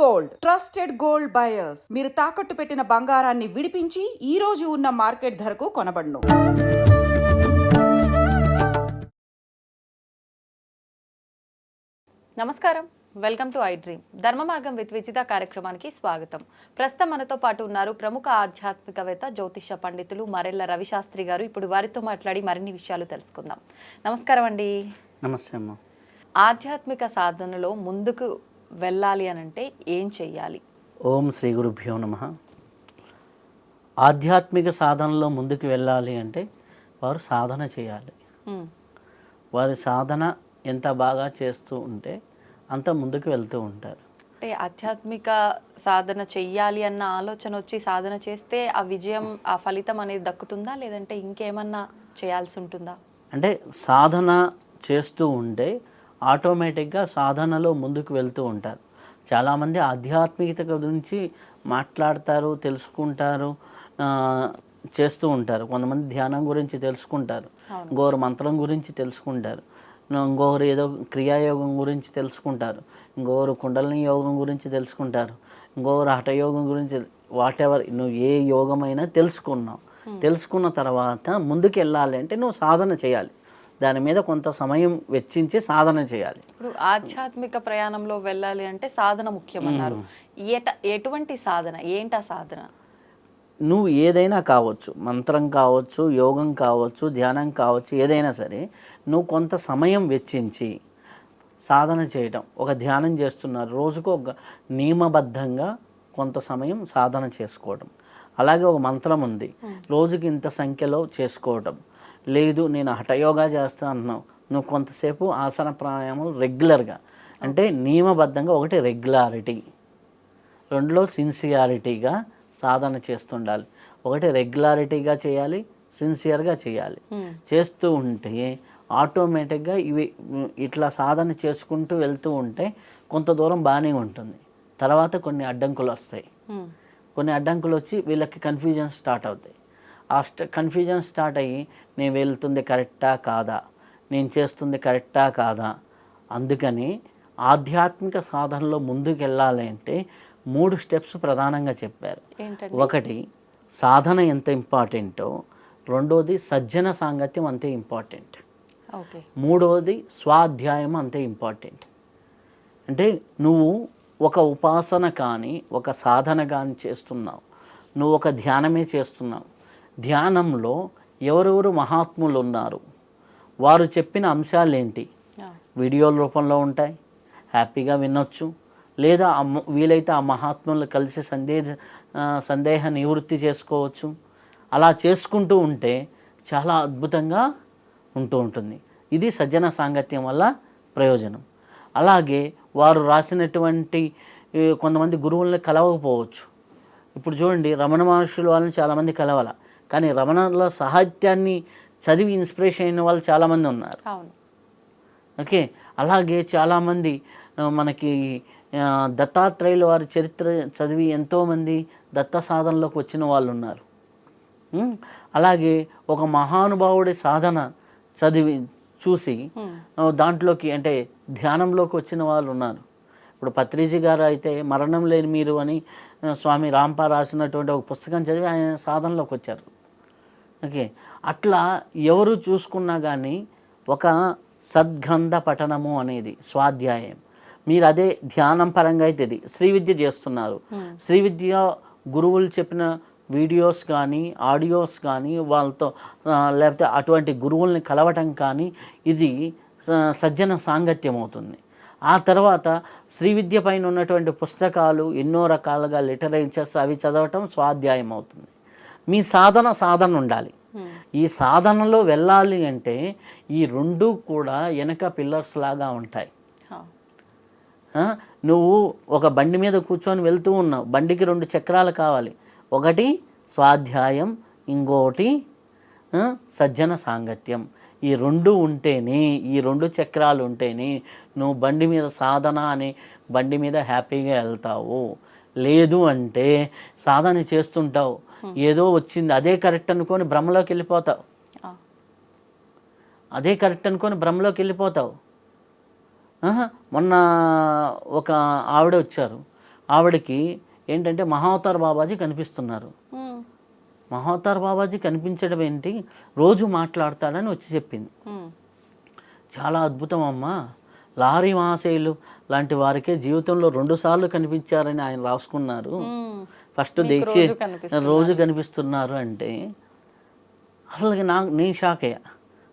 Gold. Trusted gold buyers. మీరు తాకట్టు పెట్టిన బంగారాన్ని విడిపించి ఈ రోజు ఉన్న మార్కెట్ ధరకు కొనబడును. నమస్కారం. Welcome to I dream. Dharma Margam with Vijitha కార్యక్రమానికి స్వాగతం. ప్రస్తుతం మనతో పాటు ఉన్నారు ప్రముఖ ఆధ్యాత్మికవేత్త జ్యోతిష పండితులు మరెల్ల రవిశాస్త్రి గారు. ఇప్పుడు వారితో మాట్లాడి మరిన్ని విషయాలు తెలుసుకుందాం. నమస్కారం అండి. నమస్తే అమ్మ. ఆధ్యాత్మిక సాధనలో ముందుకు వెళ్ళాలి అని అంటే ఏం చెయ్యాలి? ఓం శ్రీ గురుభ్యో నమ. ఆధ్యాత్మిక సాధనలో ముందుకు వెళ్ళాలి అంటే వారు సాధన చేయాలి. వారి సాధన ఎంత బాగా చేస్తూ ఉంటే అంత ముందుకు వెళ్తూ ఉంటారు. అంటే ఆధ్యాత్మిక సాధన చెయ్యాలి అన్న ఆలోచన వచ్చి సాధన చేస్తే ఆ విజయం ఆ ఫలితం అనేది దక్కుతుందా? లేదంటే ఇంకేమన్నా చేయాల్సి ఉంటుందా? అంటే సాధన చేస్తూ ఉంటే ఆటోమేటిక్గా సాధనలో ముందుకు వెళ్తూ ఉంటారు. చాలామంది ఆధ్యాత్మికత గురించి మాట్లాడతారు తెలుసుకుంటారు చేస్తూ ఉంటారు. కొంతమంది ధ్యానం గురించి తెలుసుకుంటారు. ఇంకొకరు మంత్రం గురించి తెలుసుకుంటారు. ఇంకొకరు ఏదో క్రియాయోగం గురించి తెలుసుకుంటారు. ఇంకొకరు కుండలిని యోగం గురించి తెలుసుకుంటారు. ఇంకొకరు హఠయోగం గురించి వాట్ ఎవర్ నువ్వు ఏ యోగమైనా తెలుసుకున్నావు. తెలుసుకున్న తర్వాత ముందుకు వెళ్ళాలి అంటే నువ్వు సాధన చేయాలి. దాని మీద కొంత సమయం వెచ్చించి సాధన చేయాలి. ఇప్పుడు ఆధ్యాత్మిక ప్రయాణంలో వెళ్ళాలి అంటే సాధన ముఖ్యమన్నారు. ఎట ఎటువంటి సాధన? ఏంటా సాధన? నువ్వు ఏదైనా కావచ్చు మంత్రం కావచ్చు యోగం కావచ్చు ధ్యానం కావచ్చు ఏదైనా సరే నువ్వు కొంత సమయం వెచ్చించి సాధన చేయటం. ఒక ధ్యానం చేస్తున్నారు. రోజుకు ఒక నియమబద్ధంగా కొంత సమయం సాధన చేసుకోవడం అలాగే ఒక మంత్రం ఉంది. రోజుకి ఇంత సంఖ్యలో చేసుకోవడం లేదు నేను హఠయోగా చేస్తా అంటున్నావు. నువ్వు కొంతసేపు ఆసన ప్రాణాయామం రెగ్యులర్గా. అంటే నియమబద్ధంగా ఒకటి రెగ్యులారిటీ. రెండులో సిన్సియారిటీగా సాధన చేస్తుండాలి. ఒకటి రెగ్యులారిటీగా చేయాలి సిన్సియర్గా చేయాలి. చేస్తూ ఉంటే ఆటోమేటిక్గా ఇవి ఇట్లా సాధన చేసుకుంటూ వెళ్తూ ఉంటే కొంత దూరం బాగానే ఉంటుంది. తర్వాత కొన్ని అడ్డంకులు వస్తాయి. కొన్ని అడ్డంకులు వచ్చి వీళ్ళకి కన్ఫ్యూజన్ స్టార్ట్ అవుతాయి. ఆ స్ట్ కన్ఫ్యూజన్ స్టార్ట్ అయ్యి నేను వెళ్తుంది కరెక్టా కాదా? నేను చేస్తుంది కరెక్టా కాదా? అందుకని ఆధ్యాత్మిక సాధనలో ముందుకు వెళ్ళాలి అంటే మూడు స్టెప్స్ ప్రధానంగా చెప్పారు. ఒకటి సాధన ఎంత ఇంపార్టెంటో. రెండోది సజ్జన సాంగత్యం అంతే ఇంపార్టెంట్. మూడవది స్వాధ్యాయం అంతే ఇంపార్టెంట్. అంటే నువ్వు ఒక ఉపాసన కానీ ఒక సాధన కానీ చేస్తున్నావు. నువ్వు ఒక ధ్యానమే చేస్తున్నావు. ధ్యానంలో ఎవరెవరు మహాత్ములు ఉన్నారు వారు చెప్పిన అంశాలు ఏంటి వీడియోల రూపంలో ఉంటాయి. హ్యాపీగా వినొచ్చు. లేదా వీలైతే ఆ మహాత్ములు కలిసి సందేహ సందేహ నివృత్తి చేసుకోవచ్చు. అలా చేసుకుంటూ ఉంటే చాలా అద్భుతంగా ఉంటూ ఉంటుంది. ఇది సజ్జన సాంగత్యం వల్ల ప్రయోజనం. అలాగే వారు రాసినటువంటి కొంతమంది గురువుల్ని కలవకపోవచ్చు. ఇప్పుడు చూడండి రమణ మహర్షులు వాళ్ళని చాలామంది కలవాల. కానీ రమణల సాహిత్యాన్ని చదివి ఇన్స్పిరేషన్ అయిన వాళ్ళు చాలామంది ఉన్నారు. ఓకే? అలాగే చాలామంది మనకి దత్తాత్రేయుల వారి చరిత్ర చదివి ఎంతోమంది దత్త సాధనలోకి వచ్చిన వాళ్ళు ఉన్నారు? అలాగే ఒక మహానుభావుడి సాధన చదివి చూసి దాంట్లోకి అంటే ధ్యానంలోకి వచ్చిన వాళ్ళు ఉన్నారు. ఇప్పుడు పత్రిజీ గారు అయితే మరణం లేని మీరు అని స్వామి రాంపా రాసినటువంటి ఒక పుస్తకం చదివి ఆయన సాధనలోకి వచ్చారు. ఓకే. అట్లా ఎవరు చూసుకున్నా కానీ ఒక సద్గ్రంథ పఠనము అనేది స్వాధ్యాయం. మీరు అదే ధ్యానం పరంగా అయితే ఇది శ్రీ విద్య చేస్తున్నారు. శ్రీ విద్య గురువులు చెప్పిన వీడియోస్ కానీ ఆడియోస్ కానీ వాళ్ళతో లేకపోతే అటువంటి గురువుల్ని కలవటం కానీ ఇది సజ్జన సాంగత్యం అవుతుంది. ఆ తర్వాత శ్రీ విద్య పైన ఉన్నటువంటి పుస్తకాలు ఎన్నో రకాలుగా లిటరేచర్స్ అవి చదవటం స్వాధ్యాయం అవుతుంది. మీ సాధన సాధన ఉండాలి. ఈ సాధనలో వెళ్ళాలి అంటే ఈ రెండు కూడా వెనక పిల్లర్స్ లాగా ఉంటాయి. నువ్వు ఒక బండి మీద కూర్చొని వెళ్తూ ఉన్నావు. బండికి రెండు చక్రాలు కావాలి. ఒకటి స్వాధ్యాయం ఇంకోటి సజ్జన సాంగత్యం. ఈ రెండు ఉంటేనే ఈ రెండు చక్రాలు ఉంటేనే నువ్వు బండి మీద సాధన అనే బండి మీద హ్యాపీగా వెళ్తావు. లేదు అంటే సాధన చేస్తుంటావు. ఏదో వచ్చింది. అదే కరెక్ట్ అనుకొని భ్రమలోకి వెళ్ళిపోతావు. అదే కరెక్ట్ అనుకొని భ్రమలోకి వెళ్ళిపోతావు. మొన్న ఒక ఆవిడ వచ్చారు. ఆవిడకి ఏంటంటే మహావతార్ బాబాజీ కనిపిస్తున్నారు. మహావతార్ బాబాజీ కనిపించడం ఏంటి? రోజు మాట్లాడతాడని వచ్చి చెప్పింది. చాలా అద్భుతం అమ్మా. లారీ మహాశైలు లాంటి వారికే జీవితంలో రెండు సార్లు కనిపించారని ఆయన రాసుకున్నారు. ఫస్ట్ దీక్ష రోజు కనిపిస్తున్నారు. అంటే అసలు నా నేను షాక్ అయ్యా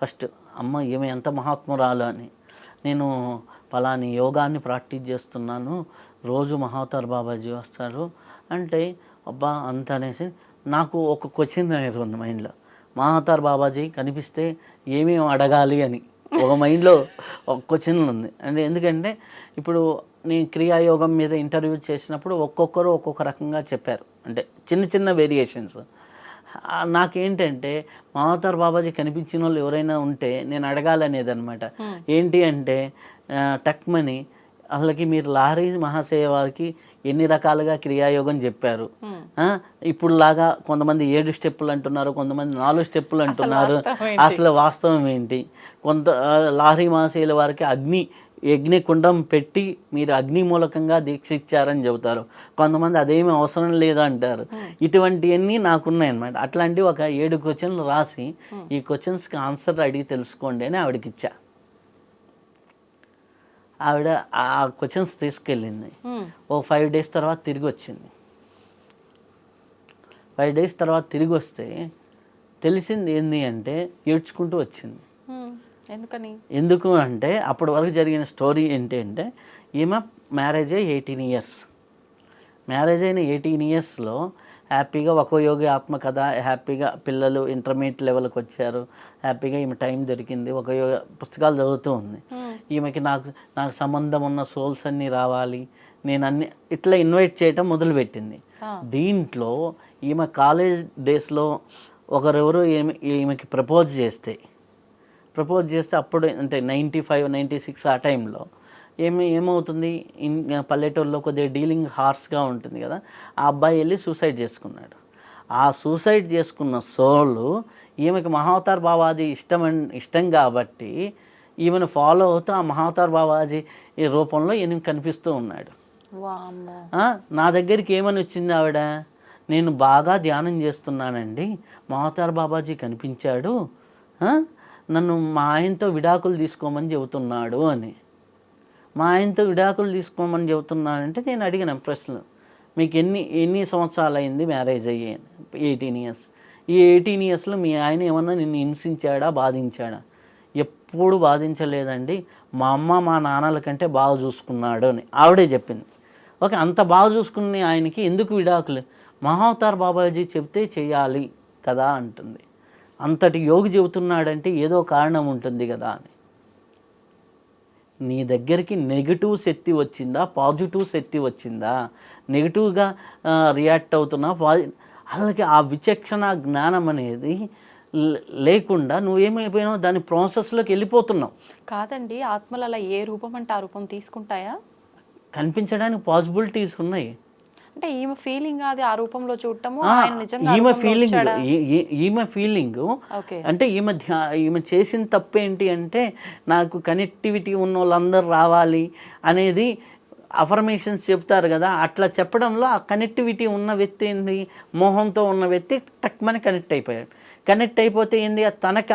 ఫస్ట్ అమ్మ ఈమె ఎంత మహాత్మురాలు అని. నేను పలాని యోగాన్ని ప్రాక్టీస్ చేస్తున్నాను. రోజు మహావతార్ బాబాజీ వస్తారు. అంటే అబ్బా అంత అనేసి నాకు ఒక క్వశ్చన్ అనేది ఉంది మైండ్లో మహావతార్ బాబాజీ కనిపిస్తే ఏమేమి అడగాలి అని. ఒక మైండ్లో ఒక క్వశ్చన్ ఉంది. అంటే ఎందుకంటే ఇప్పుడు నేను క్రియాయోగం మీద ఇంటర్వ్యూ చేసినప్పుడు ఒక్కొక్కరు ఒక్కొక్క రకంగా చెప్పారు. అంటే చిన్న చిన్న వేరియేషన్స్ నాకేంటంటే మహావతార్ బాబాజీ కనిపించిన వాళ్ళు ఎవరైనా ఉంటే నేను అడగాలనేది అనమాట ఏంటి అంటే టక్మని అసలుకి మీరు లారీ మహాశయ వారికి ఎన్ని రకాలుగా క్రియాయోగం చెప్పారు. ఇప్పుడు లాగా కొంతమంది ఏడు స్టెప్పులు అంటున్నారు కొంతమంది నాలుగు స్టెప్పులు అంటున్నారు? అసలు వాస్తవం ఏంటి? కొంత లారీ మహాశయుల వారికి అగ్ని యజ్ఞ కుండం పెట్టి మీరు అగ్ని మూలకంగా దీక్ష ఇచ్చారని చెబుతారు. కొంతమంది అదేమీ అవసరం లేదు అంటారు ఇటువంటివన్నీ నాకున్నాయి అనమాట అట్లాంటి ఒక ఏడు క్వశ్చన్లు రాసి ఈ క్వశ్చన్స్కి ఆన్సర్ అడిగి తెలుసుకోండి అని ఆవిడకి ఇచ్చా ఆవిడ ఆ క్వశ్చన్స్ తీసుకెళ్ళింది. ఓ ఫైవ్ డేస్ తర్వాత తిరిగి వచ్చింది ఫైవ్ డేస్ తర్వాత తిరిగి వస్తే తెలిసింది ఏంది అంటే ఏడ్చుకుంటూ వచ్చింది. ఎందుకని? ఎందుకు అంటే అప్పటి వరకు జరిగిన స్టోరీ ఏంటి అంటే ఈమె మ్యారేజ్ అయ్యి ఎయిటీన్ ఇయర్స్. మ్యారేజ్ అయిన ఎయిటీన్ ఇయర్స్లో హ్యాపీగా ఒక యోగి ఆత్మకథ హ్యాపీగా పిల్లలు ఇంటర్మీడియట్ లెవెల్కి వచ్చారు. హ్యాపీగా ఈమె టైం దొరికింది. ఒక యోగ పుస్తకాలు చదువుతూ ఉంది. ఈమెకి నాకు నాకు సంబంధం ఉన్న సోల్స్ అన్నీ రావాలి. నేను అన్ని ఇట్లా ఇన్వైట్ చేయటం మొదలుపెట్టింది. దీంట్లో ఈమె కాలేజ్ డేస్లో ఒకరెవరు ఈమె ఈమెకి ప్రపోజ్ చేస్తే ప్రపోజ్ చేస్తే అప్పుడు అంటే నైంటీ ఫైవ్ నైంటీ సిక్స్ ఆ టైంలో ఏమి ఏమవుతుంది? ఇన్ పల్లెటూరులో కొద్దిగా డీలింగ్ హార్స్గా ఉంటుంది కదా ఆ అబ్బాయి వెళ్ళి సూసైడ్ చేసుకున్నాడు. ఆ సూసైడ్ చేసుకున్న సోలు ఈమెకి మహావతార్ బాబాజీ ఇష్టం ఇష్టం కాబట్టి ఈమెను ఫాలో అవుతూ ఆ మహావతార్ బాబాజీ ఈ రూపంలో ఈయన కనిపిస్తూ ఉన్నాడు. నా దగ్గరికి ఏమని వచ్చింది ఆవిడ? నేను బాగా ధ్యానం చేస్తున్నానండి. మహాతార్ బాబాజీ కనిపించాడు. నన్ను మా ఆయనతో విడాకులు తీసుకోమని చెబుతున్నాడు అని. మా ఆయనతో విడాకులు తీసుకోమని చెబుతున్నాడంటే నేను అడిగిన ప్రశ్నలు మీకు ఎన్ని ఎన్ని సంవత్సరాలు అయింది మ్యారేజ్ అయ్యి? Eighteen years. ఈ ఎయిటీన్ ఇయర్స్లో మీ ఆయన ఏమన్నా నిన్ను హింసించాడా బాధించాడా? ఎప్పుడు బాధించలేదండి. మా అమ్మ మా నాన్నల కంటే బాగా చూసుకున్నాడు అని ఆవిడే చెప్పింది. ఓకే అంత బాగా చూసుకునే ఆయనకి ఎందుకు విడాకులు? మహావతార్ బాబాజీ చెప్తే చేయాలి కదా అంటుంది. అంతటి యోగి చెబుతున్నాడంటే ఏదో కారణం ఉంటుంది కదా అని. నీ దగ్గరికి నెగిటివ్ శక్తి వచ్చిందా? పాజిటివ్ శక్తి వచ్చిందా? నెగిటివ్గా రియాక్ట్ అవుతున్నా పాజి అలాగే ఆ విచక్షణ జ్ఞానం అనేది లేకుండా నువ్వేమైపోయినావు దాని ప్రాసెస్లోకి వెళ్ళిపోతున్నావు. కాదండి ఆత్మలు అలా ఏ రూపం అంటే ఆ రూపం తీసుకుంటాయా? కనిపించడానికి పాసిబిలిటీస్ ఉన్నాయి. అంటే ఈమె ఫీలింగ్ అది ఆ రూపంలో చూడటము ఈమె ఫీలింగ్? ఈమె ఫీలింగ్ అంటే ఈమె ఈమె చేసిన తప్పు ఏంటి అంటే నాకు కనెక్టివిటీ ఉన్న వాళ్ళందరూ రావాలి అనేది అఫర్మేషన్స్ చెప్తారు కదా. అట్లా చెప్పడంలో ఆ కనెక్టివిటీ ఉన్న వ్యక్తి ఏంది? మోహంతో ఉన్న వ్యక్తి టక్మని కనెక్ట్ అయిపోయాడు. కనెక్ట్ అయిపోతే ఏంది? తనకి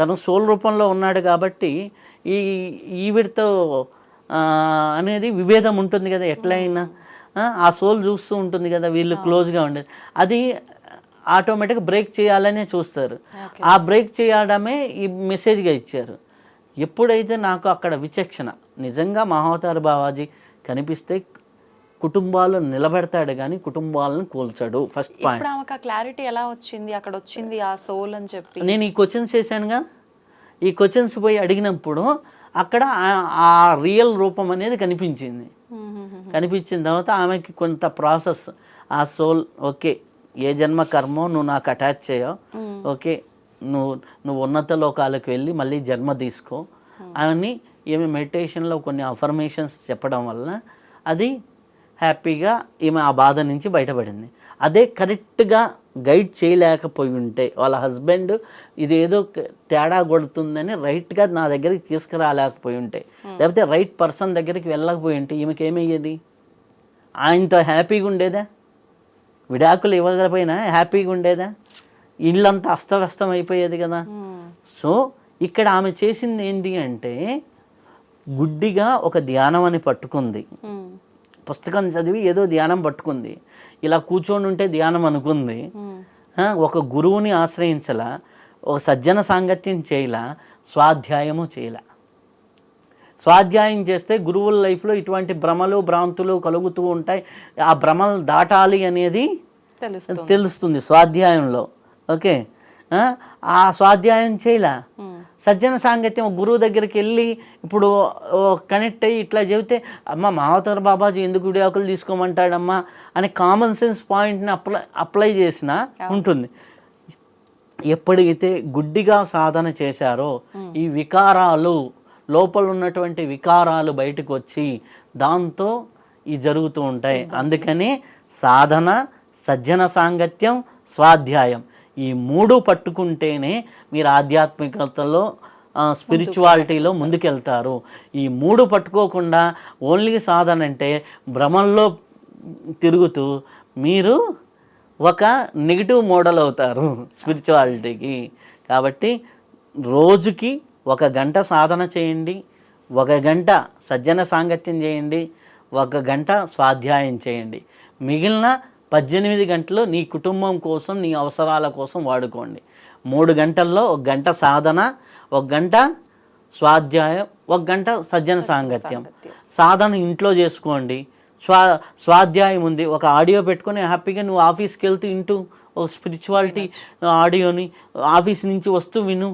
తను సోల్ రూపంలో ఉన్నాడు కాబట్టి ఈ ఈవిడితో అనేది విభేదం ఉంటుంది కదా ఎట్లయినా. ఆ, సోల్ చూస్తూ ఉంటుంది కదా వీళ్ళు క్లోజ్గా ఉండేది. అది ఆటోమేటిక్గా బ్రేక్ చేయాలనే చూస్తారు. ఆ బ్రేక్ చేయడమే ఈ మెసేజ్గా ఇచ్చారు. ఎప్పుడైతే నాకు అక్కడ విచక్షణ నిజంగా మహావతార బాబాజీ కనిపిస్తే కుటుంబాలు నిలబెడతాడు కానీ కుటుంబాలను కూల్చాడు. ఫస్ట్ పాయింట్ క్లారిటీ ఎలా వచ్చింది? అక్కడ వచ్చింది ఆ సోల్ అని చెప్పి. నేను ఈ క్వశ్చన్స్ వేసానుగా ఈ క్వశ్చన్స్ పోయి అడిగినప్పుడు అక్కడ ఆ- రియల్ రూపం అనేది కనిపించింది. కనిపించిన తర్వాత ఆమెకి కొంత ప్రాసెస్ ఆ సోల్ ఓకే ఏ జన్మ కర్మో నువ్వు నాకు అటాచ్ చేయవు. ఓకే నువ్వు నువ్వు ఉన్నత లోకాలకు వెళ్ళి మళ్ళీ జన్మ తీసుకో. అని ఈమె మెడిటేషన్లో కొన్ని అఫర్మేషన్స్ చెప్పడం వల్ల అది హ్యాపీగా ఈమె ఆ బాధ నుంచి బయటపడింది. అదే కరెక్ట్గా గైడ్ చేయలేకపోయి ఉంటే వాళ్ళ హస్బెండ్ ఇదేదో తేడా కొడుతుందని రైట్గా నా దగ్గరికి తీసుకురాలేకపోయి ఉంటే లేకపోతే రైట్ పర్సన్ దగ్గరికి వెళ్ళకపోయి ఉంటే ఈమెకి ఏమయ్యేది ఆయనతో హ్యాపీగా ఉండేదా విడాకులు ఇవ్వకపోయినా హ్యాపీగా ఉండేదా ఇల్లంతా అస్తవ్యస్తం అయిపోయేది కదా సో ఇక్కడ ఆమె చేసింది ఏంటి అంటే గుడ్డిగా ఒక ధ్యానం అని పట్టుకుంది పుస్తకం చదివి ఏదో ధ్యానం పట్టుకుంది. ఇలా కూర్చొని ఉంటే ధ్యానం అనుకుంది. ఒక గురువుని ఆశ్రయించలా ఒక సజ్జన సాంగత్యం చేయలా స్వాధ్యాయము చేయలా. స్వాధ్యాయం చేస్తే గురువుల లైఫ్లో ఇటువంటి భ్రమలు భ్రాంతులు కలుగుతూ ఉంటాయి. ఆ భ్రమలు దాటాలి అనేది తెలుస్తుంది. స్వాధ్యాయంలో. ఓకే? ఆ, స్వాధ్యాయం చేయలా? సజ్జన సాంగత్యం గురువు దగ్గరికి వెళ్ళి ఇప్పుడు కనెక్ట్ అయ్యి ఇట్లా చెబితే అమ్మ మావతర బాబాజీ ఎందుకు విడాకులు తీసుకోమంటాడమ్మా? అని కామన్ సెన్స్ పాయింట్ని అప్లై అప్లై చేసిన ఉంటుంది. ఎప్పుడైతే గుడ్డిగా సాధన చేశారో ఈ వికారాలు లోపల ఉన్నటువంటి వికారాలు బయటకు వచ్చి దాంతో ఈ జరుగుతూ ఉంటాయి. అందుకని సాధన సజ్జన సాంగత్యం స్వాధ్యాయం. ఈ మూడు పట్టుకుంటేనే మీరు ఆధ్యాత్మికతలో స్పిరిచువాలిటీలో ముందుకెళ్తారు. ఈ మూడు పట్టుకోకుండా ఓన్లీ సాధన అంటే భ్రమంలో తిరుగుతూ మీరు ఒక నెగిటివ్ మోడల్ అవుతారు స్పిరిచువాలిటీకి కాబట్టి రోజుకి ఒక గంట సాధన చేయండి ఒక గంట సజ్జన సాంగత్యం చేయండి ఒక గంట స్వాధ్యాయం చేయండి. మిగిలిన పద్దెనిమిది గంటలు నీ కుటుంబం కోసం నీ అవసరాల కోసం వాడుకోండి. మూడు గంటల్లో ఒక గంట సాధన ఒక గంట స్వాధ్యాయం ఒక గంట సజ్జన సాంగత్యం. సాధన ఇంట్లో చేసుకోండి. స్వా స్వాధ్యాయం ఉంది. ఒక ఆడియో పెట్టుకొని హ్యాపీగా నువ్వు ఆఫీస్కి వెళ్తూ ఇంటూ ఒక స్పిరిచువాలిటీ ఆడియోని ఆఫీస్ నుంచి వస్తూ విను.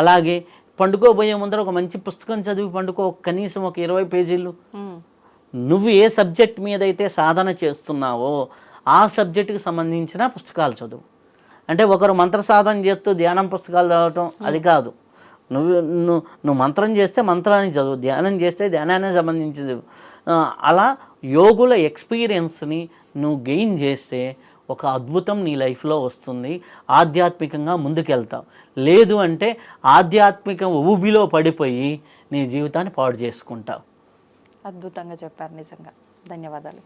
అలాగే పండుకోబోయే ముందర ఒక మంచి పుస్తకం చదివి పండుకో. కనీసం ఒక ఇరవై పేజీలు. నువ్వు ఏ సబ్జెక్ట్ మీద అయితే సాధన చేస్తున్నావో ఆ సబ్జెక్టుకి సంబంధించిన పుస్తకాలు చదువు. అంటే ఒకరు మంత్ర సాధన చేస్తూ ధ్యానం పుస్తకాలు చదవటం అది కాదు. నువ్వు నువ్వు నువ్వు మంత్రం చేస్తే మంత్రాన్ని చదువు ధ్యానం చేస్తే ధ్యానానికి సంబంధించింది అలా యోగుల ఎక్స్పీరియన్స్ని నువ్వు గెయిన్ చేస్తే ఒక అద్భుతం నీ లైఫ్లో వస్తుంది. ఆధ్యాత్మికంగా ముందుకెళ్తావు. లేదు అంటే ఆధ్యాత్మిక ఊబిలో పడిపోయి నీ జీవితాన్ని పాడు చేసుకుంటావు. అద్భుతంగా చెప్పారు నిజంగా. ధన్యవాదాలు.